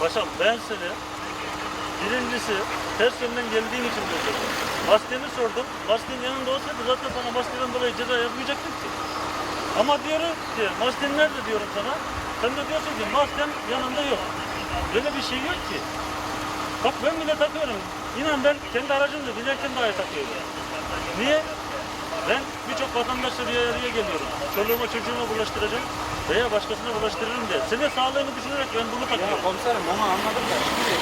Paşam ben seni birincisi ters yönden geldiğin için durdum. Maskeni sordum. Masken yanında olsaydı zaten sana maskeden dolayı ceza yapmayacaktım ki. Ama diyorum ki masken nerede diyorum sana. Sen de diyorsun ki masken yanında yok. Böyle bir şey yok ki. Bak ben bile takıyorum. İnan ben kendi aracımda bilerken dahi takıyorum. Niye? Ben birçok vatandaşla bir araya geliyorum. Çoluğuma çocuğuma bulaştıracağım veya başkasına bulaştırırım diye. Senin sağlığını düşünerek ben bunu Ya takıyorum. komiserim onu anladım da şimdi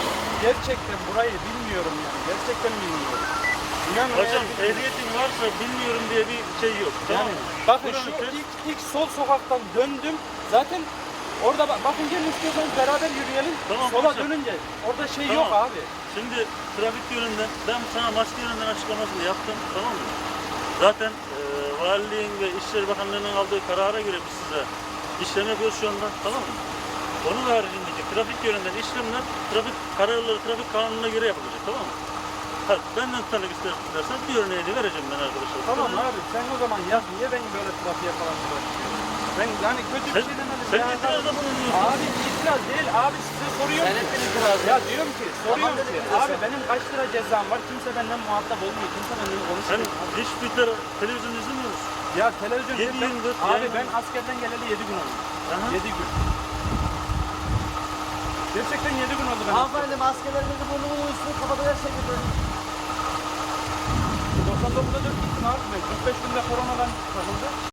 gerçekten burayı bilmiyorum yani. Gerçekten bilmiyorum. İnanın Hocam eğer- ehliyetin varsa bilmiyorum diye bir şey yok. Tamam yani mı? bakın Buranın şu test- ilk, ilk sol sokaktan döndüm. Zaten orada bak- bakın gelin istiyorsanız beraber yürüyelim. Tamam, Sola komiserim. dönünce orada şey Tamam. yok abi. Şimdi trafik yönünden ben sana maske yönünden açıklamasını yaptım tamam mı? Zaten e, valiliğin ve İçişleri Bakanlığı'nın aldığı karara göre biz size işlem yapıyoruz şu anda tamam mı? Onun haricindeki trafik yönünden işlemler trafik kararları trafik kanununa göre yapılacak tamam mı? Ha, benden tanık istersen bir örneğini vereceğim ben arkadaşlar. Tamam abi sen o zaman yaz niye beni böyle trafiğe falan bırakıyorsun? Ben yani kötü bir Sen, şey demedim. sen ya. itirazda bulunuyorsun. Abi itiraz değil abi size soruyorum. Sen ki. ettin itirazı. Ya diyorum ki soruyorum dedim ki abi sen. benim kaç lira cezam var kimse benden muhatap olmuyor kimse benden Sen konuşmuyor. hiç bir tele- televizyon izlemiyor musun? Ya televizyon Yedi ben- dört abi yayın ben askerden geleli 7 gün oldu. Aha. 7 gün. Gerçekten 7 gün oldu ben. Hanımefendi maskelerinizi burnumun üstünü kapatacak şekilde. 99'da 4 gittim abi ben. 45 günde koronadan takıldı.